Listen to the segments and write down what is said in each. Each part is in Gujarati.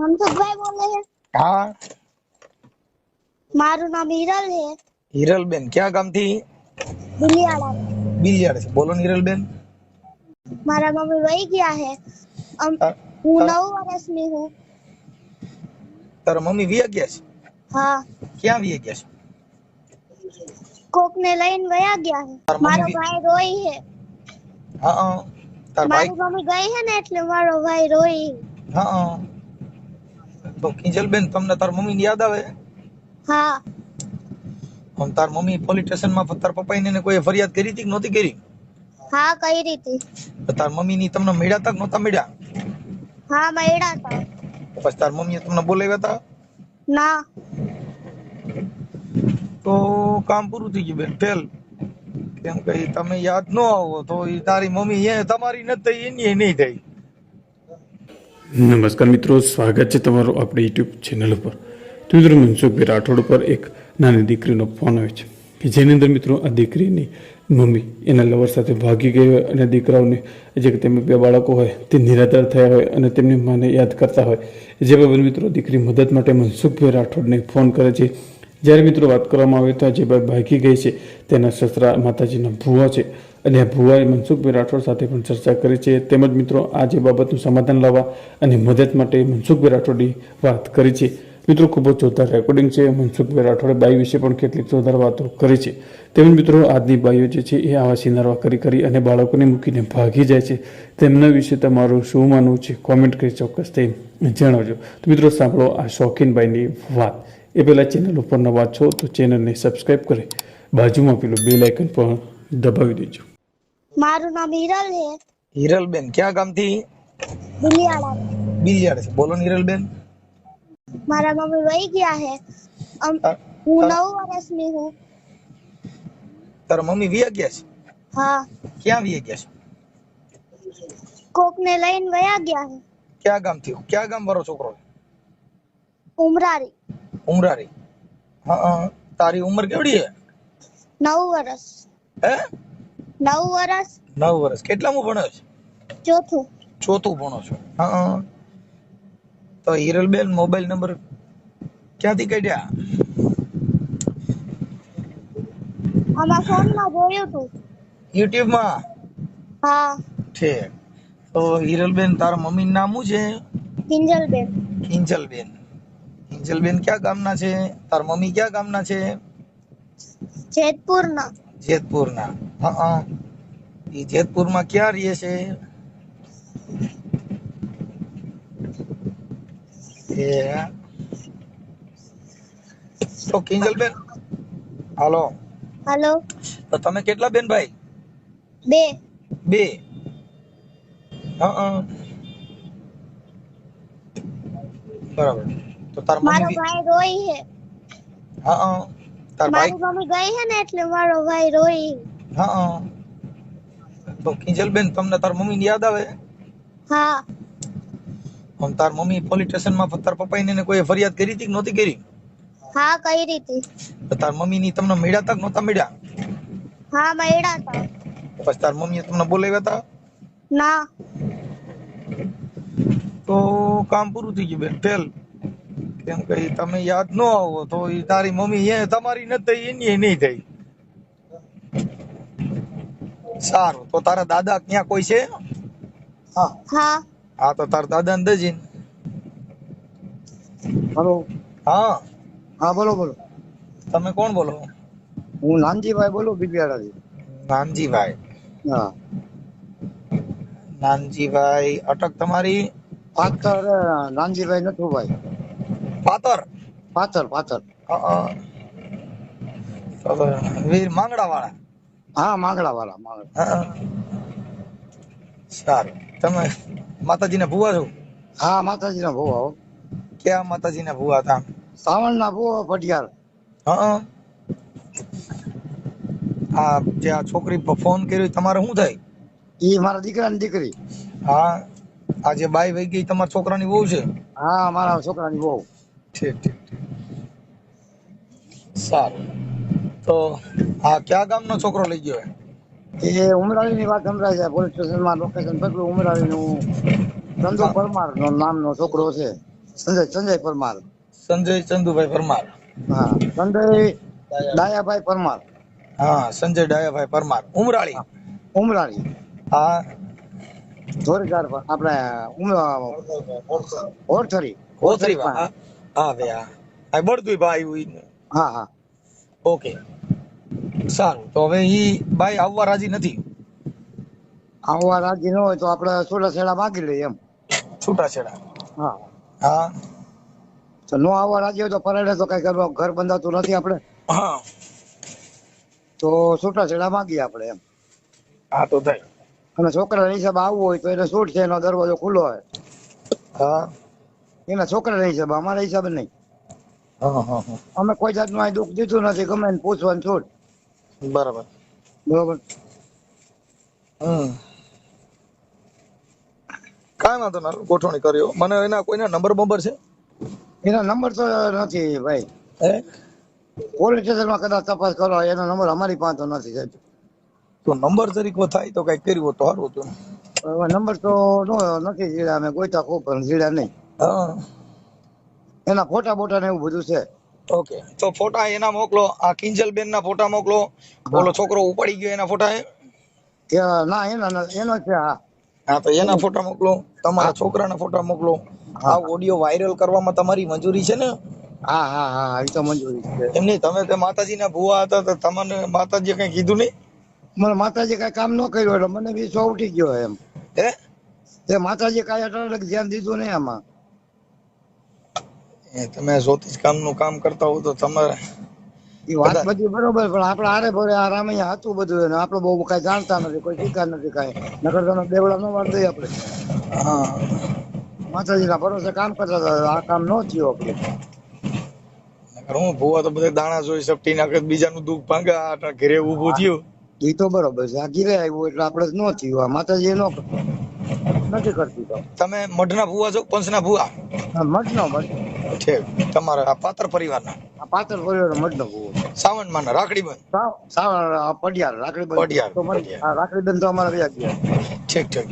મનસુખભાઈ બોલે છે. હા. મારું નામ હિરલ છે. હિરલબેન ક્યાં ગામથી? બિલિયાળા. બિલિયાડ છે. બોલો હિરલ બેન મારા મમ્મી વહી ગયા છે. હું. નવ વર્ષની હું તારા મમ્મી વિયા ગયા છે? હા. ક્યાં વિયા ગયા છે? કોક ને લઈને વયા ગયા છે. મારો ભાઈ રોઈ છે. હા તાર ભાઈ? મમ્મી ગઈ છે ને એટલે મારો ભાઈ રોઈ હા. તો કિંજલબેન તમને તાર મમ્મી ની યાદ આવે? હા. આમ તાર મમ્મી પોલીસ સ્ટેશનમાં તાર પપ્પા ને કોઈ ફરિયાદ કરી હતી કે નહોતી કરી? હા કઈ રીતે તો તાર મમ્મી ની તમને મળ્યા તક નહોતા મળ્યા? હા મળ્યા હતા પછી તાર મમ્મીએ તમને બોલાવ્યા હતા ના. તો કામ પૂરું થઈ ગયું બેન ફેલ. કેમ કે ઈ તમે યાદ ન આવો તો ઈ તારી મમ્મી એ તમારી નથી થઈ એની એ નહીં થઈ. નમસ્કાર મિત્રો, સ્વાગત છે તમારું આપણી યુટ્યુબ ચેનલ ઉપર. તો મિત્રો મનસુખભાઈ રાઠોડ પર એક નાની દીકરીનો ફોન આવે છે કે જેની અંદર મિત્રો, આ દીકરીની મમ્મી એના લવર સાથે ભાગી ગઈ હોય અને દીકરાઓને જે તેમના બે બાળકો હોય તે નિરાધાર થયા હોય અને તેમની માને યાદ કરતા હોય. જે બાબત મિત્રો, દીકરી મદદ માટે મનસુખભાઈ રાઠોડને ફોન કરે છે. જ્યારે મિત્રો વાત કરવામાં આવે તો આ જે ભાઈ ભાગી ગઈ છે તેના સસરા માતાજીના ભુવા છે. અને ભુવાએ મનસુખભાઈ રાઠોડ સાથે પણ ચર્ચા કરી છે. તેમજ મિત્રો આ જે બાબતનું સમાધાન લાવવા અને મદદ માટે મનસુખભાઈ રાઠોડની વાત કરી છે. મિત્રો, ખૂબ જ જોરદાર રેકોર્ડિંગ છે. મનસુખભાઈ રાઠોડે બાઈ વિશે પણ કેટલીક જોરદાર વાતો કરી છે. તેમજ મિત્રો, આજની બાઈઓ જે છે એ આવા સિનારવા કરી કરી અને બાળકોને મૂકીને ભાગી જાય છે. તેમના વિશે તમારું શું માનવું છે? કોમેન્ટ કરી ચોક્કસ તે જણાવજો. તો મિત્રો, સાંભળો આ શોખીન બાઈની વાત. એ પહેલાં ચેનલ ઉપર નવા છો તો ચેનલને સબસ્ક્રાઈબ કરી બાજુમાં પેલું બેલ આઇકન પણ દબાવી દેજો. મારું નામ હિરલ છે. હિરલબેન ક્યાં ગામથી? બિલિયાળા. બિલિયાડ છે. બોલો ને હિરલબેન. મારા મમ્મી વહી ગયા છે. અમ, તાર- હું તાર- નવ વર્ષની હું તારા મમ્મી વિયા ગયા છે? હા. ક્યાં વિયા ગયા છે? કોક ને લઈને વયા ગયા છે. ક્યાં ગામથી? ક્યાં ગામ વાળો છોકરો ઉમરારી. ઉમરારી. હા હા. તારી ઉંમર કેવડી છે? નવ વર્ષ. હે? નવ વર્ષ નવ વર્ષ કેટલામું ભણો છો? ચોથું. ચોથું ભણો છો. હા. તો હિરલબેન મોબાઈલ નંબર ક્યાંથી કાઢ્યા? આમાં ફોનમાં જોયું તું. યુટ્યુબમાં હા. ઠીક. તો હિરલબેન તારા મમ્મી નું નામ શું છે? કિંજલબેન. કિંજલબેન. કિંજલબેન ક્યાં ગામના છે? તાર મમ્મી ક્યાં ગામના છે? જેતપુરના. જેતપુરના. હા જેતપુરમાં ક્યાં રહીએ છે? તો કિંજલબેન? હાલો. હાલો. તો તમે કેટલા બેન ભાઈ? બે. બે. હા બરાબર. તો તાર મમ્મી ભાઈ રોઈ હે હા હા. તાર ભાઈ? મમ્મી ગઈ હે ને એટલે મારો ભાઈ રોઈ હા. તો કિંજલબેન તમને તાર મમ્મી ની યાદ આવે? હા. આમ તાર મમ્મી પોલીસ સ્ટેશનમાં તાર પપ્પા ને કોઈ ફરિયાદ કરી હતી કે નહોતી કરી? હા કરી હતી. તાર મમ્મી ની તમને મળ્યા તક નહોતા મળ્યા? હા મળ્યા હતા પછી તાર મમ્મી તમને બોલાવ્યા હતા ના. તો કામ પૂરું થઈ ગયું બેન ફેલ. કેમ કે તમે યાદ ન આવો તો તારી મમ્મી એ તમારી નથી થઈ એની નહીં થઈ સારું. તો તારા દાદા ક્યાં કોઈ છે? હા. હા. હા તો તારા દાદા ને દજી હલો. હા. હા બોલો બોલો. તમે કોણ બોલો? હું નાનજીભાઈ બોલું બિપિયાળાથી નાનજીભાઈ. હા. નાનજીભાઈ અટક તમારી? પાથર નાનજીભાઈ નથુભાઈ પાતર પાથર? પાથર હા વીર માંગડા વાળા હા માંગડા વાળા માંગડા. સારું. તમે માતાજીને ભુવા છો? હા માતાજીના ભુવા હો. ક્યાં માતાજીના ભુવા હતા? સાવણના ભૂવા ફટિયાર હા આ જે આ છોકરી ફોન કર્યો તમારે શું થાય? એ મારા દીકરાની દીકરી. હા આ જે બાઈ વહી ગઈ તમારા છોકરાની બહુ છે? હા મારા છોકરાની બહુ ઠીક ઠીક ઠીક. સારું. તો આ કયા ગામનો છોકરો લઈ ગયો એ ઉમરાળીની વાત સંભળાય છે પોલીસ સ્ટેશનમાં લોકેશન પકડ્યું ઉમરાળીનું ચંદુ પરમાર નો નામનો છોકરો છે. સંજય સંજય પરમાર. સંજય ચંદુભાઈ પરમાર. હા સંજય ડાયાભાઈ પરમાર. હા સંજય ડાયાભાઈ પરમાર. ઉમરાળી? ઉમરાણી હા. પર આપણે ઓરથરી ઓરથરી હા હા ભાઈ હા. બળદુઈ ભાઈ હા હા. ઓકે. સારું. તો હવે ઈ ભાઈ આવવા રાજી નથી? આવવા રાજી ન હોય તો આપણે સોલા છેડા માગી લઈએ એમ. છૂટાછેડા? હા. હા. તો નો આવવા રાજી હોય તો પરાડે તો કઈ કરવા ઘર બંધાતું નથી આપણે. હા. તો છૂટા છેડા માગીએ આપણે એમ. હા તો થાય. અને છોકરાના હિસાબે આવવું હોય તો એને છૂટ છે એનો દરવાજો ખુલ્લો હોય. હા. એના છોકરાના હિસાબે અમારા હિસાબે નહીં. હા હા હા. અમે કોઈ જાતનું અહીં દુઃખ દીધું નથી ગમે પૂછવાનું છૂટ. બરાબર. બરોબર. કાંઈ વાંધો ના ગોઠવણી કર્યો મને એના કોઈના નંબર બંબર છે? એના નંબર તો નથી ભાઈ. હે? પોલીસ સ્ટેશનમાં કદાચ તપાસ કરો એનો નંબર અમારી પાસે તો નથી સાહેબ. તો નંબર તરીકે થાય તો કઈ કર્યું તો સારું હતું નંબર તો નથી જીડા અમે ગોઈતા ખૂબ પણ જીડા નહીં. એના ફોટા બોટા ને એવું બધું છે. ઓકે. તો ફોટા એના મોકલો આ કિંજલ બેન ના ફોટા મોકલો. બોલો છોકરો ઉપાડી ગયો એના ફોટા ના એના એનો છે હા. હા તો એના ફોટા મોકલો તમારા છોકરાના ફોટા મોકલો. આ ઓડિયો વાયરલ કરવામાં તમારી મંજૂરી છે ને? હા હા હા એ તો મંજૂરી છે. એમ નહીં તમે તે માતાજીના ભુવા હતા તો તમને માતાજીએ કઈ કીધું નહીં? મને માતાજી કઈ કામ ન કર્યું એટલે મને વિશ્વ ઉઠી ગયો એમ. હે? તે માતાજી કઈ અટાણે ધ્યાન દીધું નહીં આમાં. તમે જ્યોતિષ કામનું કામ કરતા હો તો તમારે એ વાત બધી બરોબર પણ આપણે આરે ભરે આ રામૈયા હતું બધું એને આપણે બહુ કઈ જાણતા નથી કોઈ શીખા નથી કઈ. નકર તમે બેવડા ન વાર દઈએ આપણે. હા. માતાજીના ભરોસે કામ કરતા હતા આ કામ ન થયું આપણે. નકર હું ભુવા તો બધા દાણા જોઈ સપટી નાખે બીજાનું દુઃખ ભાંગે આ ઘરે ઊભું થયું. એ તો બરોબર છે આ ઘીરે આવ્યું એટલે આપણે ન થયું આ માતાજી નો નથી કરતી તો. તમે મઢના ભુવા છો પંચના ભુવા? મઢ નો મઠ ઠીક તમારા આ પાત્ર પરિવારના? આ પાત્ર પરિવાર મતલબ નો માં રાખડી બંધ? સાવન સાવ પડિયાર રાખડી બંધ. પડિયાર. આ રાખડી બંધ તો અમારા વ્યાજ ગયા ઠીક ઠીક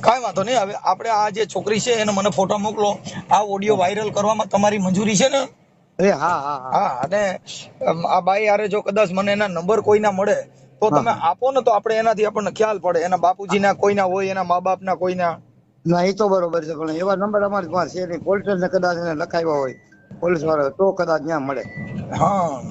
કાંઈ વાંધો નહીં. હવે આપણે આ જે છોકરી છે એને મને ફોટો મોકલો. આ ઓડિયો વાયરલ કરવામાં તમારી મંજૂરી છે ને? એ હા હા હા. હા અને આ બાઈ આરે જો કદાચ મને એના નંબર કોઈના મળે તો તમે આપો ને તો આપણે એનાથી આપણને ખ્યાલ પડે. એના બાપુજીના કોઈના હોય એના મા બાપના કોઈના. ના એ તો બરોબર છે પણ એવા નંબર અમારી પાસે છે પોલીસ ને કદાચ એને લખાવ્યા હોય પોલીસવાળા તો કદાચ ત્યાં મળે. હા.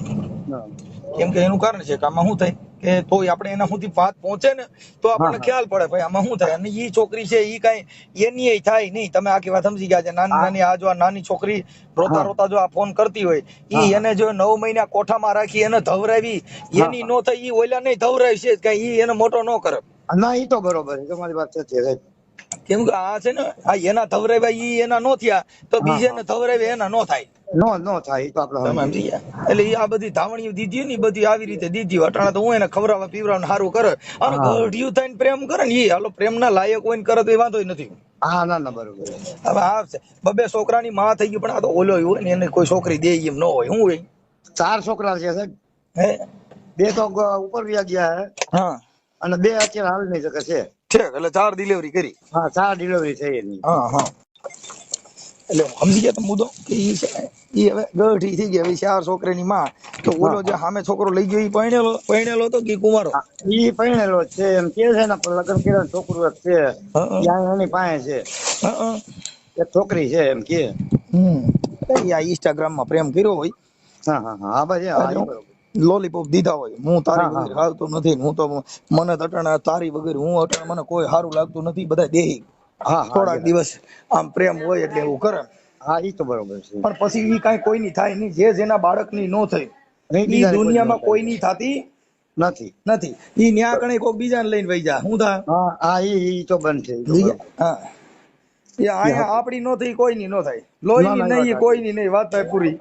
કેમ કે એનું કારણ છે કે આમાં શું થાય કે તોય આપણે એના સુધી વાત પહોંચે ને તો આપણને ખ્યાલ પડે ભાઈ આમાં શું થાય? અને ઈ છોકરી છે ઈ કઈ એની એ થાય નહીં. તમે આખી વાત સમજી ગયા છે નાની નાની આ જો આ નાની છોકરી રોતા રોતા જો આ ફોન કરતી હોય ઈ એને જો નવ મહિના કોઠામાં રાખી એને ધવરાવી એની નો થાય ઈ ઓલા નહીં ધવરાવી છે કઈ ઈ એને મોટો ન કરે. ના એ તો બરોબર છે તમારી વાત સાચી. કેમ કે આ છે ને આ એના ધવરાવ્યા ઈ એના નો થયા તો બીજે ને ધવરાવ્યા એના નો થાય. નો નો થાય તો આપણે તમે સમજી ગયા? એટલે આ બધી ધાવણીઓ દીધી ને બધી આવી રીતે દીધી અટાણા તો હું એને ખવડાવવા પીવડાવવા સારું કરે. અને હા. ગઢિયું થઈને પ્રેમ કરે ને એ હાલો પ્રેમના લાયક હોય ને કરે તો એ વાંધો નથી. હા ના ના બરોબર. હવે આ બબે છોકરાની માં થઈ ગઈ પણ આ તો ઓલો હોય ને એને કોઈ છોકરી દે એમ ન હોય. શું હોય? ચાર છોકરા છે સાહેબ. હે? બે તો ઉપર વ્યા ગયા હે. હા. અને બે અત્યારે હાલ નહીં શકે છે. ઠીક એટલે ચાર ડિલિવરી કરી. હા ચાર ડિલિવરી થઈ એની. હા હા. એટલે સમજી ગયા તમે મુદ્દો કે ઈ છે ઈ હવે ગઢી થઈ ગઈ હવે ચાર છોકરાની માં. તો ઓલો જે સામે છોકરો લઈ ગયો ઈ પરણેલો પરણેલો હતો કે ઈ કુંવારો? હા, ઈ પરણેલો જ છે એમ કે છે ને પણ લગ્ન કર્યા છોકરો એક છે. ત્યાં એની પાસે છે. હા, હા. એક છોકરી છે એમ કે. હમ. આ ઇન્સ્ટાગ્રામમાં પ્રેમ કર્યો હોય. હા હા હા. હા ભાઈ હા, બરોબર. લોલીપોપ દીધા હોય. હું તારી. વગર હાલતો નથી હું તો મને તો તારી વગર હું અટણ મને કોઈ સારું લાગતું નથી બધા દેહી થોડાક દિવસ આમ પ્રેમ હોય એટલે એવું કરે. હા એ તો બરોબર છે. પણ પછી ઈ કાંઈ કોઈની થાય નહીં. જે જેના બાળકની નો થઈ નહીં, દુનિયામાં કોઈની થતી નથી. નથી. ઈ ન્યા કણે કોક બીજાને લઈને જા. હું થા? હા હા ઈ તો બંધ છે હા. એ અહીંયા આપણી નો થઈ કોઈની નો થાય. લોહીની નહીં કોઈની નહીં. વાત થાય પૂરી.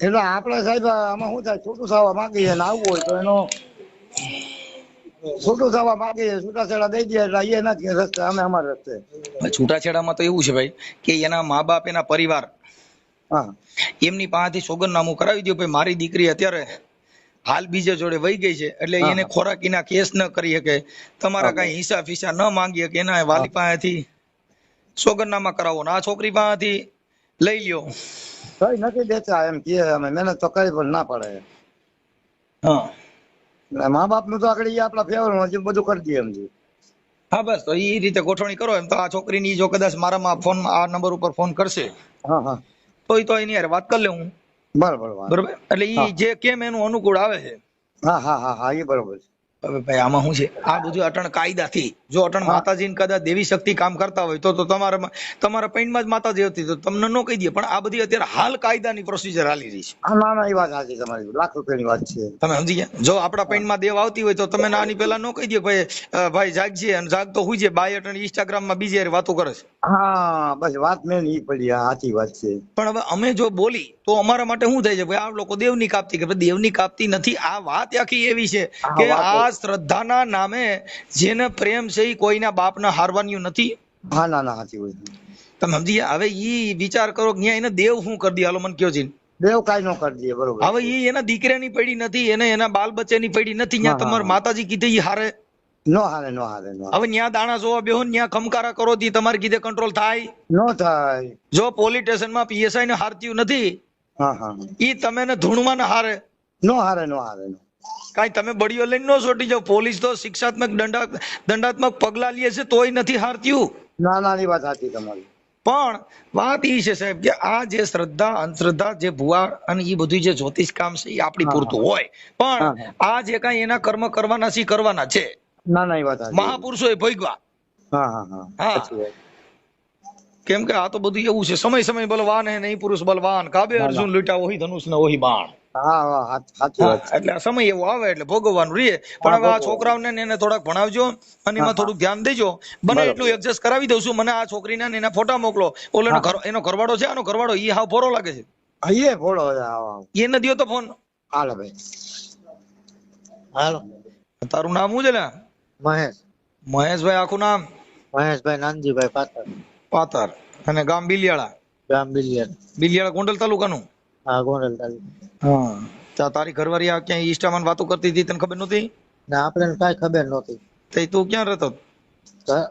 એટલે આપણે સાહેબ આમાં શું થાય? છૂટું થવા માંગીએ ને આવવું હોય તો એનો છૂટું થવા માંગીએ છૂટાછેડા દઈ દે એટલે એ નથી રસ્તે અમે અમારા રસ્તે. છૂટાછેડામાં તો એવું છે ભાઈ કે એના મા બાપ એના પરિવાર હા. એમની પાસેથી સોગંદનામું કરાવી દો ભાઈ મારી દીકરી અત્યારે હાલ બીજે જોડે વહી ગઈ છે એટલે. એને ખોરાકીના કેસ ન કરી શકે. તમારા કઈ હિસાબ ફિસા ન માંગી શકે એના વાલી પાસેથી સોગંદનામા કરાવો ને આ છોકરી પાસેથી લઈ લ્યો. કઈ નથી દેતા એમ કે અમે. મહેનત તો કરી પણ ના પડે. હા. મા બાપનું તો આગળ આપડા ફેવર હજી બધું કરી દઈએ એમ. હા બસ. તો એ રીતે ગોઠવણી કરો. એમ તો આ છોકરીની જો કદાચ મારામાં ફોન આ નંબર ઉપર ફોન કરશે હા હા. તો તો એની હારે વાત કરી લઉં બરાબર બરોબર. એટલે એ જે કેમ એનું અનુકૂળ આવે છે. હા હા હા હા એ બરોબર છે. હવે ભાઈ આમાં શું છે? આ બધું અટણ કાયદાથી. જો અટણ હા. માતાજી કદાચ દેવી શક્તિ કામ કરતા હોય તો તો તમારા તમારા પૈણમાં જ માતાજી હતી તો તમને ન કહી દે પણ આ બધી અત્યારે હાલ કાયદાની પ્રોસિજર હાલી રહી છે. ના ના એ વાત સાચી તમારી. લાખ રૂપિયાની વાત છે. તમે સમજી ગયા? જો આપણા પૈણમાં દેવ આવતી હોય તો તમે આની પહેલા ન કહી દે ભાઈ ભાઈ જાગજે અને જાગતો હોય છે. બાય અટણ ઇન્સ્ટાગ્રામમાં બીજી હારે વાતો કરે છે. હા બસ વાત મેં ઈ પડી સાચી વાત છે. પણ હવે અમે જો બોલી તો અમારા માટે શું થાય છે? ભાઈ આ લોકો દેવની કાપતી કે દેવની કાપતી નથી. આ વાત આખી એવી છે કે વાત આ શ્રદ્ધાના નામે જેને પ્રેમ છે એ કોઈના બાપને હારવાનું નથી? હા ના ના સાચી હોય તમે સમજી હવે ઈ વિચાર કરો કે એને દેવ શું કરી દે? હાલો મને કયો છે દેવ કાઈ નો કરી દે બરોબર. હવે ઈ એના દીકરાની પડી નથી એને એના બાલ બચ્ચાની પડી નથી ત્યાં હા, માતાજી કીધે ઈ હારે? નો હારે નો હારે નો હવે ન્યા દાણા જોવા બેહો ન્યા ખમકારા કરો તી તમારે કીધે કંટ્રોલ થાય. નો થાય. જો પોલીસ સ્ટેશનમાં પીએસઆઈ ને હારત્યું નથી હા હા ઈ તમે ને ધૂણમાં ને હારે? નો હારે નો હારે નો કાંઈ તમે બળીઓ લઈને ન છોટી જાવ પોલીસ તો શિક્ષાત્મક દંડા દંડાત્મક પગલા લે છે તોય નથી હારતીયું ના ના ની વાત સાચી તમારી. પણ વાત ઈ છે સાહેબ કે આ જે શ્રદ્ધા અંધશ્રદ્ધા જે ભુવા અને એ બધું જે જ્યોતિષ કામ છે એ આપણી પૂરતું હોય. પણ આ જે કાંઈ એના કર્મ કરવાના છે કરવાના છે. ના ના એ વાત સાચી. મહાપુરુષોએ ભોગવા હા હા હા. કેમ કે આ તો બધું એવું છે. સમય સમય બલવાન હે નહીં પુરુષ બલવાન. કાબે. અર્જુન લૂંટા ઓહી ધનુષ ને ઓહી બાણ. હા. એટલે સમય એવો આવે એટલે ભોગવવાનું રે પણ હવે આ. છોકરાઓને એને થોડાક ભણાવજો અને એમાં થોડુંક ધ્યાન દેજો. બને એટલું એડજસ્ટ કરાવી દઉં છું. મને આ છોકરીના એના ફોટા મોકલો. ઓલો એનો ઘર- એનો ઘરવાળો છે આનો ઘરવાળો ઈ હાવ ફોરો લાગે છે. એ ફોડો હા એને દ્યો તો ફોન હાલો ભાઈ. હાલો. તારું નામ શું છે ને મહેશ. મહેશભાઈ આખું નામ? મહેશભાઈ નાનજીભાઈ પાતર. પાતર. અને ગામ બિલિયાળા? ગામ બિલિયાળા. બિલિયાળા ગોંડલ તાલુકાનું? હા ગોંડલ હા. તા- તારી ઘરવાળી આ ક્યાંય ઈસ્ટામાં વાતો કરતી હતી તને ખબર નહોતી? ના આપણે કાંઈ ખબર નહોતી. તે તું ક્યાં રહેતો?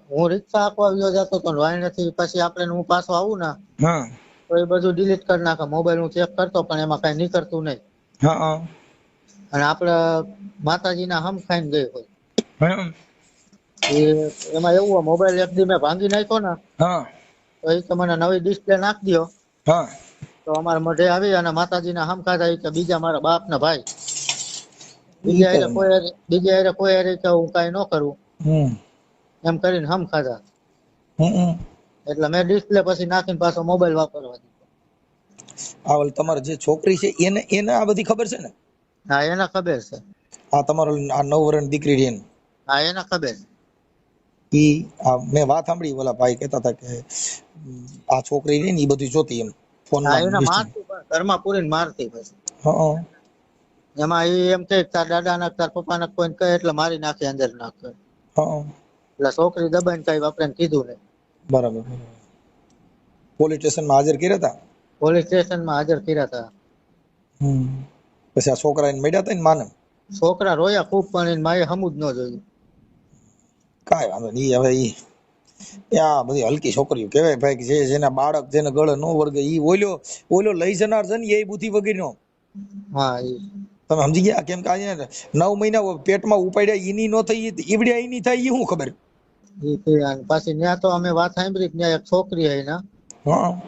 હું રિક્ષા આપવા ગયો જતો તો વાણીથી પછી આપણે હું પાછો આવું ને હા. તો એ બધું ડિલીટ કરી નાખે. મોબાઈલ હું ચેક કરતો પણ એમાં કઈ નીકળતું નહીં. હા હા. અને આપણે માતાજીના હમ ખાઈને ગઈ હોય. એમાં એવું હોય મોબાઈલ એક દી મેં ભાંગી નાખ્યો ને હા. તો એ તો મને નવી ડિસ્પ્લે નાખી દો હા. તો અમારા મઢે આવી અને માતાજીના હમ ખાધા ઈ કે બીજા મારા બાપ ના ભાઈ. બીજા હારે કોઈ બીજા હારે કોઈ હારે કે હું કઈ ન કરું. એમ કરીને હમ. ખાધા એટલે મેં ડિસ્પ્લે પછી નાખીને પાછો મોબાઈલ વાપરવા દીધો. આ ઓલ તમારી જે છોકરી છે એને એને આ બધી ખબર છે ને? હા એને ખબર છે. આ તમારો આ નવ વર્ષની દીકરી રહી હા એને ખબર ઈ આ મેં વાત સાંભળી ઓલા ભાઈ કહેતા હતા કે આ છોકરી રહી ને ઈ બધું જોતી એમ. ફોન હા એને ઘરમાં પૂરીને મારતી પછી. એમાં એ એમ કે તાર દાદા ના તાર પપ્પા ના કોઈ કહે એટલે મારી નાખે અંદર નાખે. એટલે છોકરી દબાઈને કઈ આપણે કીધું નહીં. બરાબર પોલીસ સ્ટેશનમાં હાજર કર્યા હતા પોલીસ સ્ટેશનમાં હાજર કર્યા હતા પછી આ છોકરા એને મળ્યા હતા ને માને? છોકરા રોયા ખૂબ પણ માએ હમું જ ન જોયું. કાંઈ વાંધો નહીં હવે ઈ આ બધી હલકી છોકરીઓ કહેવાય ભાઈ જે જેના બાળક જેને ગળે નો વર્ગે ઈ ઓલ્યો ઓલ્યો લઈ જનાર છે ને એ બુદ્ધિ વગેરેનો. હા તમે સમજી ગયા? કેમ કે આજે નવ મહિના પેટમાં ઉપાડ્યા ઈની નો થઈ ઈવડ્યા ઈની થાય ઈ શું ખબર? પાછી ત્યાં તો અમે વાત સાંભળી ત્યાં એક છોકરી હે ના. હા.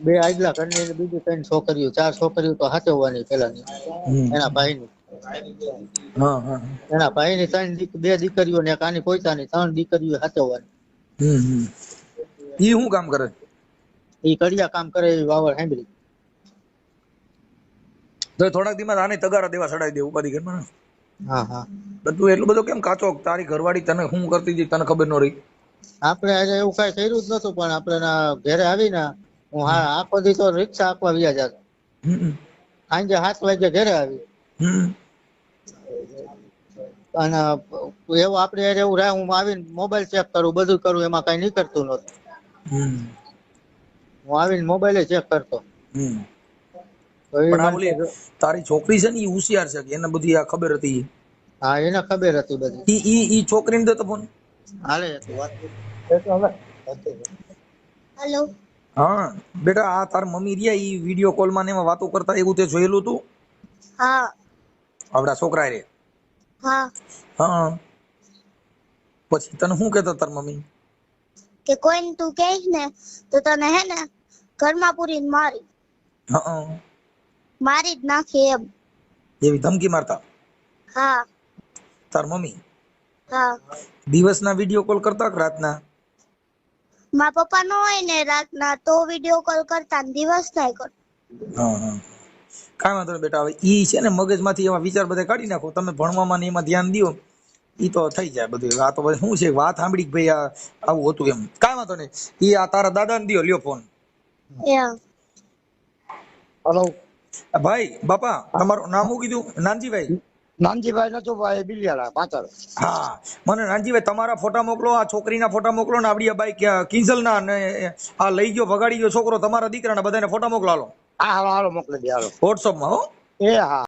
બે આગલા ઘરની ને બીજી ત્રણ છોકરીઓ ચાર છોકરીઓ તો હાચવવાની પેલાની એના ભાઈની. હા હા એના ભાઈની ત્રણ બે દીકરીઓ ને એક આની પોતાની ત્રણ દીકરીઓ હાચવવાની હમ. ઈ શું કામ કરે? ઈ કડિયા કામ કરે વાવર સાંભળી. તો થોડાક દીમાં આને તગારા દેવા સડાઈ દે ઉપાધિ ઘરમાં હા હા. તું એટલું બધું કેમ કાચો? તારી ઘરવાળી તને શું કરતી હતી? તને ખબર ન રહી. આપણે આજે એવું કઈ કર્યું જ નતું પણ આપણે ઘરે આવીને હું હા આખો દી તો રિક્ષા આખવા વ્યા જતો. સાંજે સાત વાગે ઘરે આવી. અને એવું આપણે એવું રહે હું આવીને મોબાઈલ ચેક કરું બધું કરું એમાં કઈ નીકળતું નતું હમ. હું આવીને મોબાઈલ ચેક કરતો. તારી છોકરી છે ને એ હોશિયાર છે કે? એને બધી આ ખબર હતી? હા એને ખબર હતી બધી. ઈ ઈ ઈ છોકરીને દેતો ફોન હાલે વાત હવે હેલો હા બેટા આ તાર મમ્મી રહ્યા ઈ વીડિયો કોલમાં ને એમાં વાતો કરતા એવું તે જોયેલું તું? હા. આપડા છોકરા રે. હા. હા. પછી તને શું કહેતા તાર મમ્મી? કે કોઈને તું કહીશ ને તો તને હે ને ઘરમાં પૂરી મારી. હા. મારી જ નાખી એમ. એવી ધમકી મારતા? હા. તાર મમ્મી? હા. દિવસના વીડિયો કોલ કરતા કે રાતના? મારા પપ્પા નો હોય ને રાતના તો વીડિયો કોલ કરતા ને દિવસ થાય કર હા હા. કાંઈ વાંધો નહીં બેટા હવે એ છે ને મગજમાંથી એવા વિચાર બધા કાઢી નાખો. તમે ભણવામાં ને એમાં ધ્યાન દો ઈ તો થઈ જાય બધું. આ તો શું છે વાત સાંભળી કે ભાઈ આ આવું હતું એમ. કાંઈ વાંધો નહીં. એ આ તારા દાદાને દિયો લ્યો ફોન હલો ભાઈ બાપા તમારું નામ શું કીધું? નાનજીભાઈ? નાનજીભાઈ નથુભાઈ બિલિયાળા પાછળ. હા. મને નાનજીભાઈ તમારા ફોટા મોકલો આ છોકરીના ફોટા મોકલો ને આપડી બાઈક કિંજલના ને આ લઈ ગયો ભગાડી ગયો છોકરો તમારા દીકરાના બધાને ફોટા મોકલાલો. હાલો હા હાલો હાલો મોકલી દે હાલો. વોટ્સઅપમાં હો? એ હા.